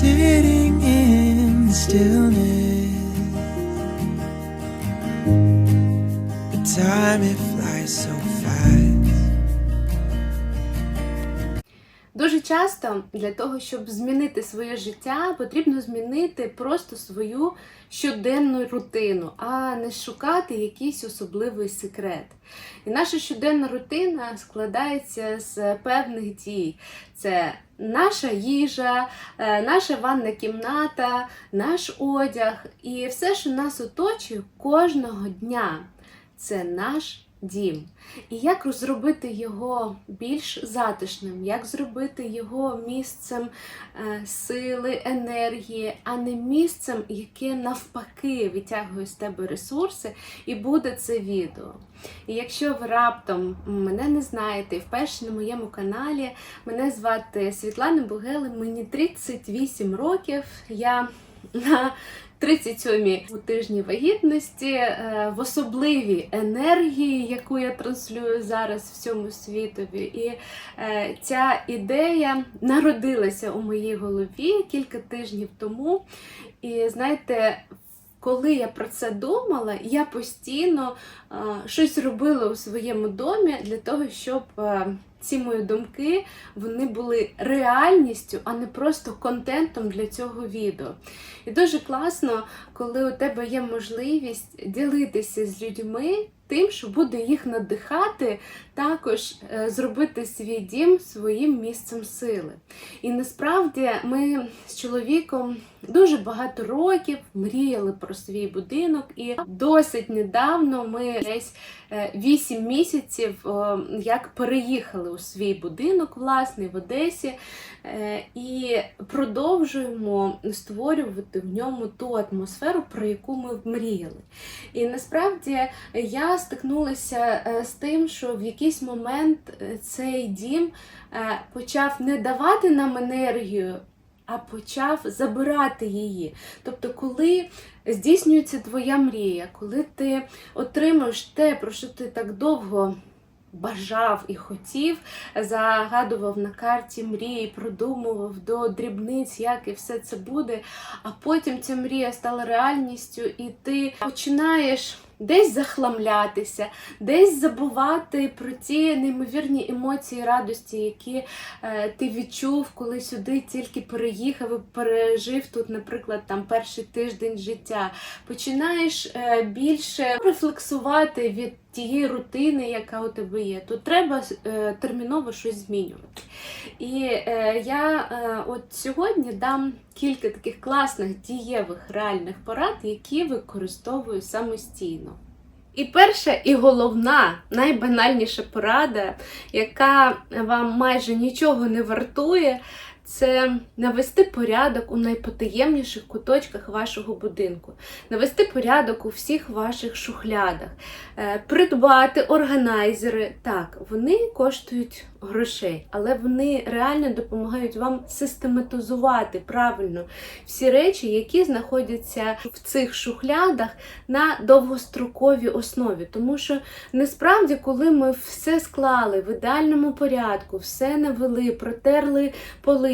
sitting in stillness. The time it flies so часто для того, щоб змінити своє життя, потрібно змінити просто свою щоденну рутину, а не шукати якийсь особливий секрет. І наша щоденна рутина складається з певних дій. Це наша їжа, е, наша ванна кімната, наш одяг і все, що нас оточує кожного дня. Це наш дім. І як зробити його більш затишним, як зробити його місцем е, сили, енергії, а не місцем, яке навпаки витягує з тебе ресурси, і буде це відео. І якщо ви раптом мене не знаєте, вперше на моєму каналі, мене звати Світлана Бугели, мені 38 років. Я на 37-й у тижні вагітності е, в особливій енергії, яку я транслюю зараз всьому світові. І е, ця ідея народилася у моїй голові кілька тижнів тому. І знаєте, коли я про це думала, я постійно е, щось робила у своєму домі для того, щоб е, ці мої думки вони були реальністю, а не просто контентом для цього відео. І дуже класно, коли у тебе є можливість ділитися з людьми тим, що буде їх надихати, також е, зробити свій дім своїм місцем сили. І насправді ми з чоловіком дуже багато років мріяли про свій будинок, і досить недавно ми десь 8 місяців е, як переїхали у свій будинок, власний в Одесі, е, і продовжуємо створювати в ньому ту атмосферу, про яку ми мріяли. І насправді я стикнулася з тим, що в якийсь момент е, цей дім е, почав не давати нам енергію. А почав забирати її. Тобто, коли здійснюється твоя мрія, коли ти отримуєш те, про що ти так довго бажав і хотів, загадував на карті мрії, продумував до дрібниць, як і все це буде. А потім ця мрія стала реальністю, і ти починаєш. Десь захламлятися, десь забувати про ті неймовірні емоції радості, які е, ти відчув, коли сюди тільки переїхав і пережив тут, наприклад, там перший тиждень життя. Починаєш е, більше рефлексувати від тієї рутини, яка у тебе є. Тут треба е, терміново щось змінювати. І е, я е, от сьогодні дам кілька таких класних дієвих реальних порад, які використовую самостійно. І перша і головна, найбанальніша порада, яка вам майже нічого не вартує, це навести порядок у найпотаємніших куточках вашого будинку, навести порядок у всіх ваших шухлядах, е, придбати органайзери. Так, вони коштують грошей, але вони реально допомагають вам систематизувати правильно всі речі, які знаходяться в цих шухлядах на довгостроковій основі. Тому що насправді, коли ми все склали в ідеальному порядку, все навели, протерли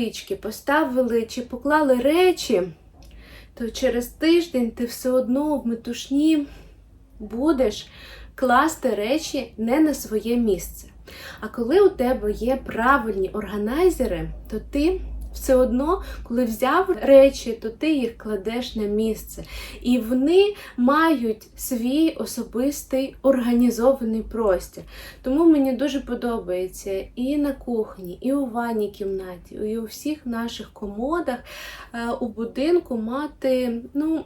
полички, поставили чи поклали речі, то через тиждень ти все одно в метушні будеш класти речі не на своє місце. А коли у тебе є правильні органайзери, то ти все одно, коли взяв речі, то ти їх кладеш на місце. І вони мають свій особистий організований простір. Тому мені дуже подобається і на кухні, і у ванній кімнаті, і у всіх наших комодах е, у будинку мати ну,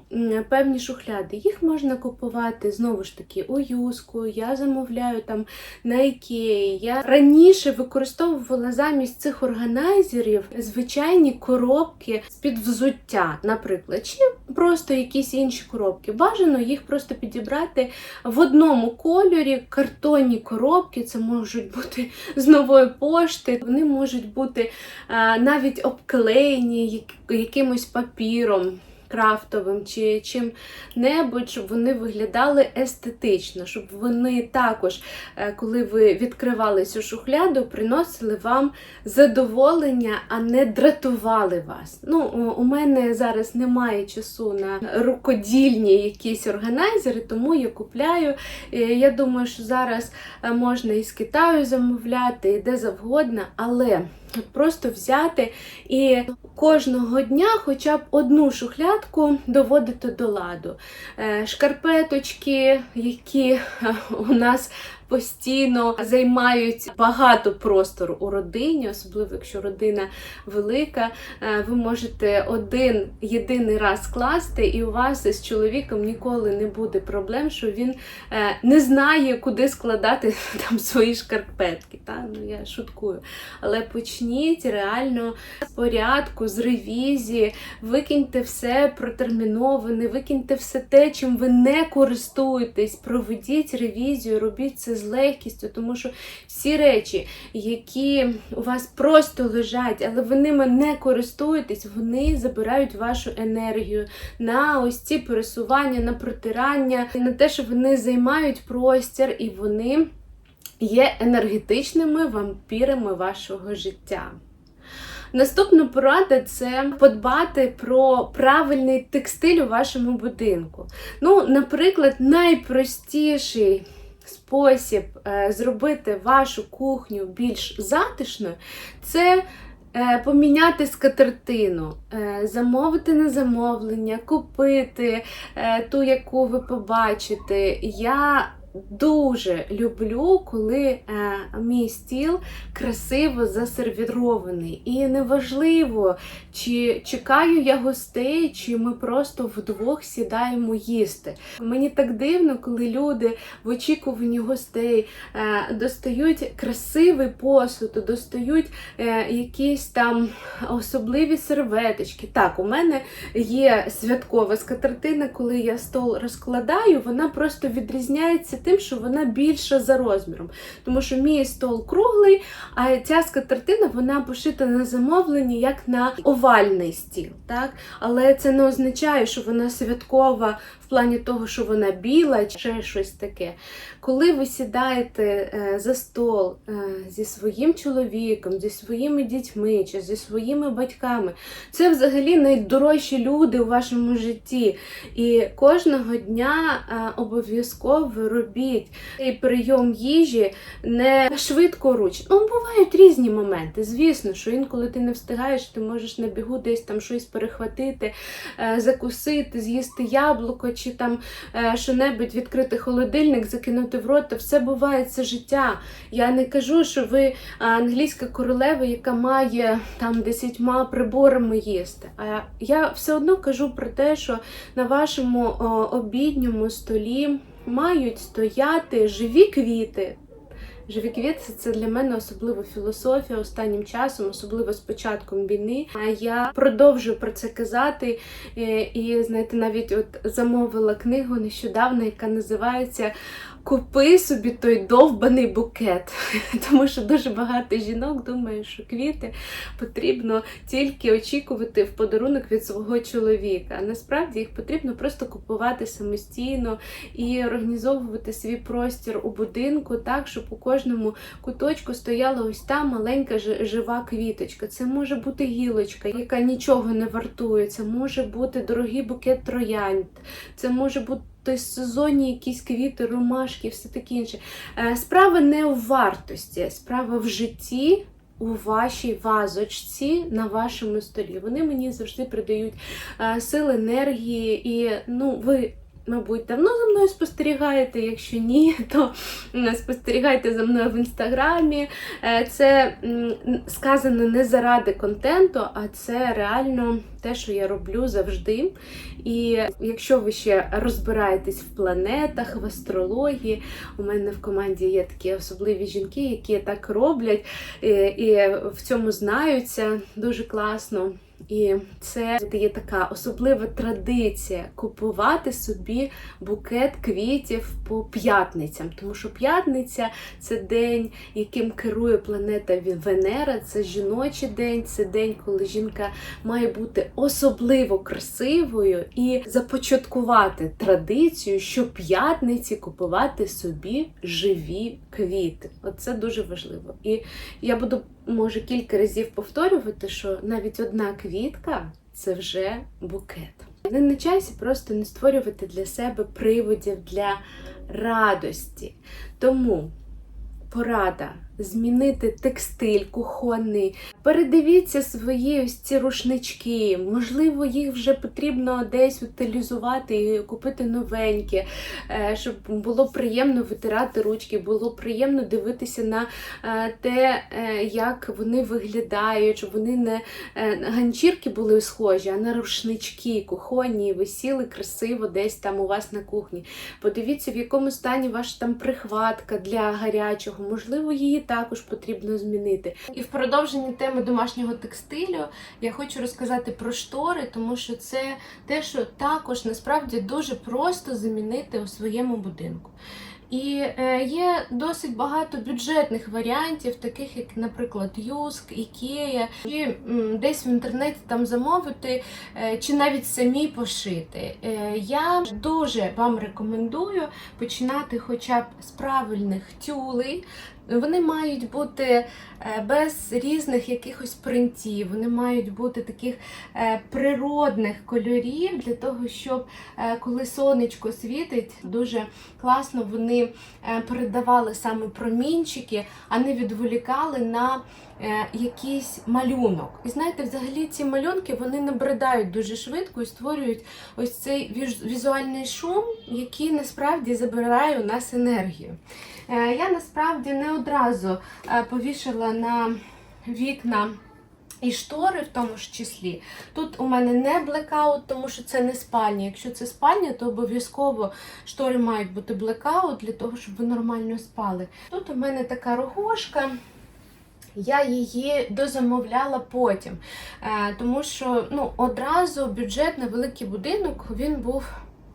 певні шухляди. Їх можна купувати знову ж таки у юску. Я замовляю там на ікеї. Я раніше використовувала замість цих органайзерів звичайні коробки з-під взуття, наприклад, чи просто якісь інші коробки. Бажано їх просто підібрати в одному кольорі, картонні коробки, це можуть бути з нової пошти, вони можуть бути навіть обклеєні якимось папіром. Крафтовим чи чим-небудь, щоб вони виглядали естетично, щоб вони також, е, коли ви відкривали цю шухляду, приносили вам задоволення, а не дратували вас. Ну, у- мене зараз немає часу на рукодільні якісь органайзери, тому я купляю. Е, Я думаю, що зараз е, можна і з Китаю замовляти, і де завгодно, але просто взяти і кожного дня хоча б одну шухлядку доводити до ладу. Е, Шкарпеточки, які у нас постійно займають багато простору у родині, особливо якщо родина велика, е, ви можете один єдиний раз скласти, і у вас із чоловіком ніколи не буде проблем, що він е, не знає, куди складати там свої шкарпетки. Та? Ну, я шуткую. Але почніть реально з порядку, з ревізії, викиньте все протерміноване, викиньте все те, чим ви не користуєтесь, проведіть ревізію, робіть це з легкістю, тому що всі речі, які у вас просто лежать, але ви ними не користуєтесь, вони забирають вашу енергію на ось ці пересування, на протирання, на те, що вони займають простір і вони є енергетичними вампірами вашого життя. Наступна порада це подбати про правильний текстиль у вашому будинку. Ну, наприклад, найпростіший спосіб е, зробити вашу кухню більш затишною це е, поміняти скатертину, е, замовити на замовлення, купити ту, яку ви побачите. Я дуже люблю, коли е, мій стіл красиво засервірований. І неважливо, чи чекаю я гостей, чи ми просто вдвох сідаємо їсти. Мені так дивно, коли люди в очікуванні гостей е, достають красивий посуд, достають е, якісь там особливі серветочки. Так, у мене є святкова скатертина, коли я стол розкладаю, вона просто відрізняється тим, що вона більша за розміром. Тому що мій стол круглий, а ця скатертина вона пошита на замовленні як на овальний стіл. Так? Але це не означає, що вона святкова в плані того, що вона біла чи ще щось таке. Коли ви сідаєте е, за стол е, зі своїм чоловіком, зі своїми дітьми чи зі своїми батьками, це взагалі найдорожчі люди у вашому житті. І кожного дня е, обов'язково робіть цей прийом їжі не швидко руч. Ну, бувають різні моменти. Звісно, що інколи ти не встигаєш, ти можеш на бігу десь там щось перехватити, закусити, з'їсти яблуко чи там е, що-небудь відкрити холодильник, закинути в рот. то все буває це життя. Я не кажу, що ви е, англійська королева, яка має там десятьма приборами їсти. А я все одно кажу про те, що на вашому обідньому столі мають стояти живі квіти. Живі квіти це для мене особлива філософія останнім часом, особливо з початком війни. А я продовжую про це казати. е, І знаєте, навіть от замовила книгу нещодавно, яка називається Купи собі той довбаний букет. Тому що дуже багато жінок думає, що квіти потрібно тільки очікувати в подарунок від свого чоловіка. А насправді їх потрібно просто купувати самостійно і організовувати свій простір у будинку так, щоб у кожному куточку стояла ось та маленька жи- жива квіточка. Це може бути гілочка, яка нічого не вартує. Це може бути дорогий букет троянд, це може бути. Сезонні якісь квіти, ромашки, все таке інше. Е, Справа не у вартості, справа в житті, у вашій вазочці на вашому столі. Вони мені завжди придають е, сил, енергії, і ну, ви. Мабуть, давно за мною спостерігаєте. Якщо ні, то спостерігайте за мною в інстаграмі. Е, Це сказано не заради контенту, а це реально те, що я роблю завжди. І якщо ви ще розбираєтесь в планетах, в астрології, у мене в команді є такі особливі жінки, які так роблять е, і в цьому знаються дуже класно. І це є така особлива традиція купувати собі букет квітів по п'ятницям, тому що п'ятниця це день, яким керує планета Венера. Це жіночий день, це день, коли жінка має бути особливо красивою і започаткувати традицію щоп'ятниці купувати собі живі квіти. Оце дуже важливо. І я буду, може, кілька разів повторювати, що навіть одна квітка це вже букет. Не на часі просто не створювати для себе приводів для радості. Тому порада змінити текстиль кухонний, передивіться свої ось ці рушнички. Можливо, їх вже потрібно десь утилізувати і купити новенькі, е, щоб було приємно витирати ручки, було приємно дивитися на е, те, е, як вони виглядають, щоб вони не ганчірки були схожі, а на рушнички кухонні, висіли красиво десь там у вас на кухні. Подивіться, в якому стані ваша там прихватка для гарячого. Можливо, її також потрібно змінити. І в продовженні теми домашнього текстилю я хочу розказати про штори, тому що це те, що також насправді дуже просто замінити у своєму будинку. І е, є досить багато бюджетних варіантів, таких як, наприклад, Юск, Ікея, м, десь в інтернеті там замовити, е, чи навіть самі пошити. Е, я дуже вам рекомендую починати хоча б з правильних тюлей. Вони мають бути е, без різних якихось принтів, вони мають бути таких е, природних кольорів для того, щоб е, коли сонечко світить, дуже класно вони передавали саме промінчики, а не відволікали на якийсь малюнок. І знаєте, взагалі ці малюнки вони набридають дуже швидко і створюють ось цей віз- візуальний шум, який насправді забирає у нас енергію. Е, Я насправді не одразу е, повішала на вікна. І штори в тому ж числі. Тут у мене не блекаут, тому що це не спальня. Якщо це спальня, то обов'язково штори мають бути блекаут для того, щоб ви нормально спали. Тут у мене така рогошка. Я її дозамовляла потім, е, тому що ну, одразу бюджет на великий будинок він був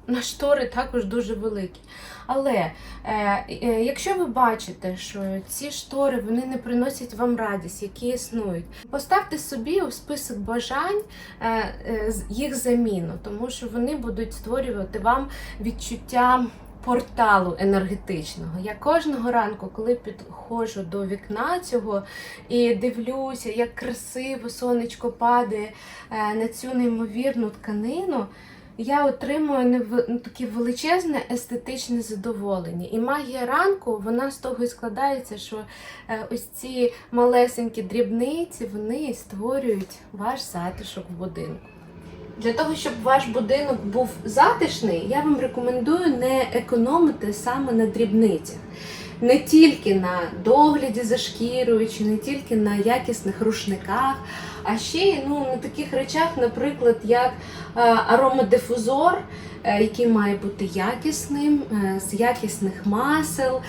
на штори також дуже великий. Але е, е, якщо ви бачите, що ці штори вони не приносять вам радість, які існують, поставте собі у список бажань е, е, їх заміну, тому що вони будуть створювати вам відчуття. Порталу енергетичного. Я кожного ранку, коли підходжу до вікна цього і дивлюся, як красиво сонечко падає е, на цю неймовірну тканину, я отримую нев- ну, таке величезне естетичне задоволення. І магія ранку вона з того і складається, що е, ось ці малесенькі дрібниці вони створюють ваш затишок в будинку. Для того, щоб ваш будинок був затишний, я вам рекомендую не економити саме на дрібницях. Не тільки на догляді за шкірою, чи не тільки на якісних рушниках, а ще ну, на таких речах, наприклад, як е, аромадифузор, е, який має бути якісним, е, з якісних масел,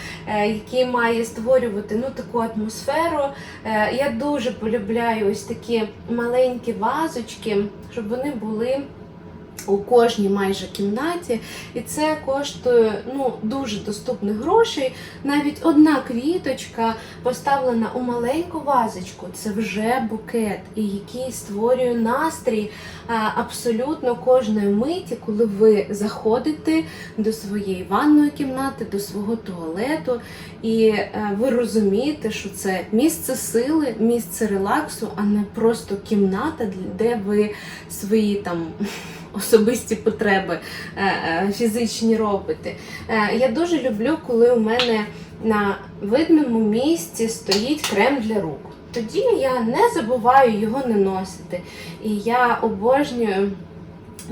який має створювати ну, таку атмосферу. Я дуже полюбляю ось такі маленькі вазочки, щоб вони були. У кожній майже кімнаті, і це коштує ну дуже доступних грошей. Навіть одна квіточка поставлена у маленьку вазочку, це вже букет, і який створює настрій абсолютно кожної миті, коли ви заходите до своєї ванної кімнати, до свого туалету, і е, ви розумієте, що це місце сили, місце релаксу, а не просто кімната, де ви свої там особисті потреби е, е, фізичні робите. Е, Я дуже люблю, коли у мене на видному місці стоїть крем для рук. Тоді я не забуваю його не носити. І я обожнюю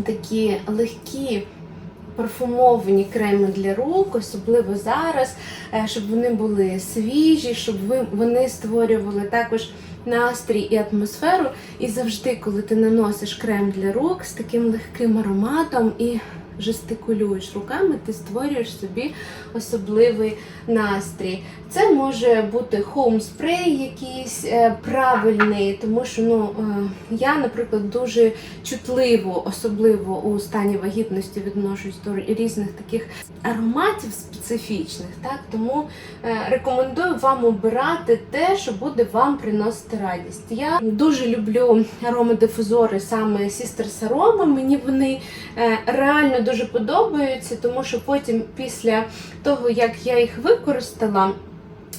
такі легкі. Парфумовані креми для рук, особливо зараз, щоб вони були свіжі, щоб вони створювали також настрій і атмосферу. І завжди, коли ти наносиш крем для рук з таким легким ароматом і жестикулюєш руками, ти створюєш собі особливий настрій. Це може бути хоум-спрей якийсь е, правильний, тому що ну, е, я, наприклад, дуже чутливо, особливо у стані вагітності відношусь до різних таких ароматів специфічних. Так? Тому е, рекомендую вам обирати те, що буде вам приносити радість. Я дуже люблю аромадифузори саме Sisters Aroma. Мені вони реально дуже подобаються, тому що потім, після того, як я їх використала,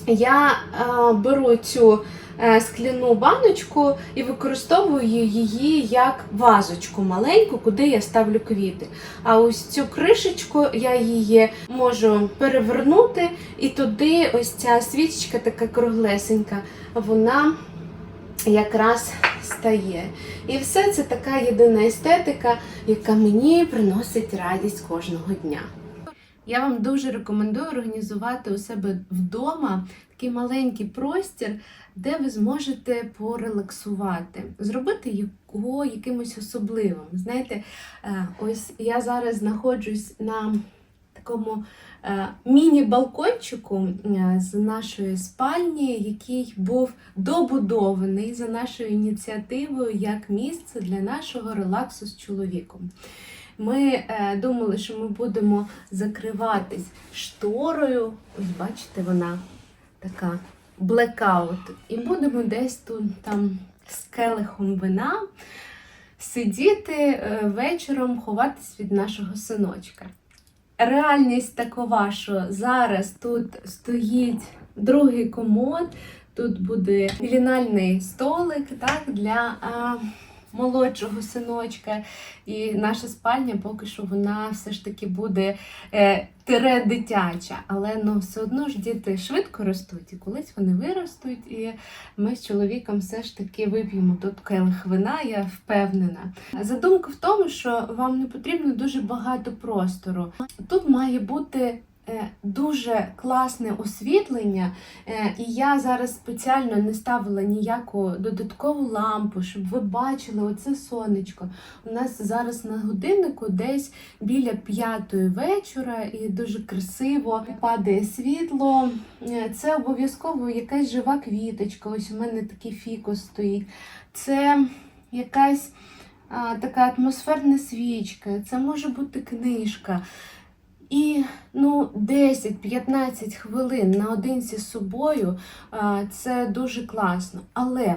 я е, беру цю е, скляну баночку і використовую її як вазочку маленьку, куди я ставлю квіти. А ось цю кришечку я її можу перевернути, і туди ось ця свічечка така круглесенька, вона якраз стає. І все це така єдина естетика, яка мені приносить радість кожного дня. Я вам дуже рекомендую організувати у себе вдома такий маленький простір, де ви зможете порелаксувати, зробити його якимось особливим. Знаєте, е, ось я зараз знаходжусь на такому е, міні-балкончику е, з нашої спальні, який був добудований за нашою ініціативою як місце для нашого релаксу з чоловіком. Ми е, думали, що ми будемо закриватись шторою. Ось бачите, вона така блекаут. І будемо десь тут там з келихом вина сидіти вечором, ховатись від нашого синочка. Реальність такова, що зараз тут стоїть другий комод, тут буде лінальний столик так, для а, молодшого синочка. І наша спальня поки що вона все ж таки буде е, тире дитяча. Але ну, все одно ж діти швидко ростуть, і колись вони виростуть, і ми з чоловіком все ж таки вип'ємо тут келих вина, я впевнена. Задумка в тому, що вам не потрібно дуже багато простору. Тут має бути. Е, Дуже класне освітлення, е, і я зараз спеціально не ставила ніяку додаткову лампу, щоб ви бачили оце сонечко. У нас зараз на годиннику десь біля п'ятої вечора, і дуже красиво падає світло. Е, Це обов'язково якась жива квіточка. Ось у мене такий фікус стоїть. Це якась а, така атмосферна свічка, це може бути книжка. І ну, 10-15 хвилин наодинці з собою це дуже класно. Але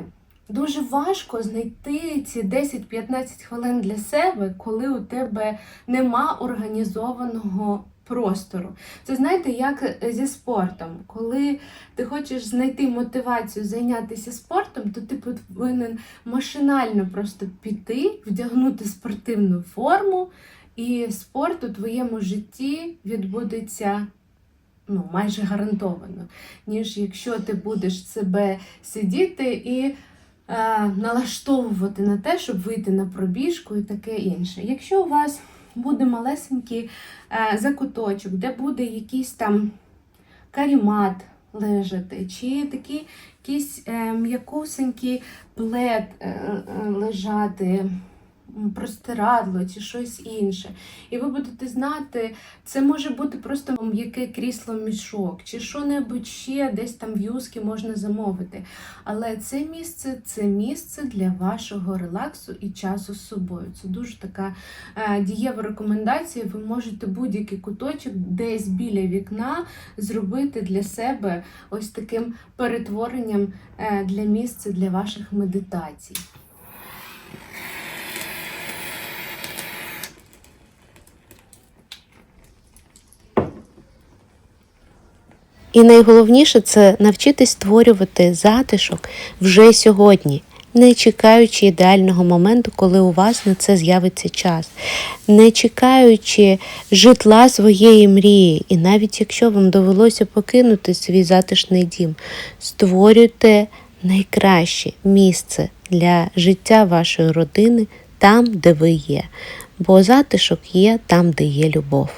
дуже важко знайти ці 10-15 хвилин для себе, коли у тебе нема організованого простору. Це знаєте, як зі спортом. Коли ти хочеш знайти мотивацію зайнятися спортом, то ти повинен машинально просто піти, вдягнути спортивну форму, і спорт у твоєму житті відбудеться ну, майже гарантовано, ніж якщо ти будеш себе сидіти і е, налаштовувати на те, щоб вийти на пробіжку і таке інше. Якщо у вас буде малесенький е, закуточок, де буде якийсь там карімат лежати, чи такий якийсь е, м'якусенький плед е, е, лежати, простирадло чи щось інше. І ви будете знати, це може бути просто м'яке крісло мішок, чи що-небудь ще десь там в юскі можна замовити. Але це місце це місце для вашого релаксу і часу з собою. Це дуже така е, дієва рекомендація. Ви можете будь-який куточок десь біля вікна зробити для себе ось таким перетворенням е, для місця для ваших медитацій. І найголовніше це навчитись створювати затишок вже сьогодні, не чекаючи ідеального моменту, коли у вас на це з'явиться час, не чекаючи житла своєї мрії. І навіть якщо вам довелося покинути свій затишний дім, створюйте найкраще місце для життя вашої родини там, де ви є. Бо затишок є там, де є любов.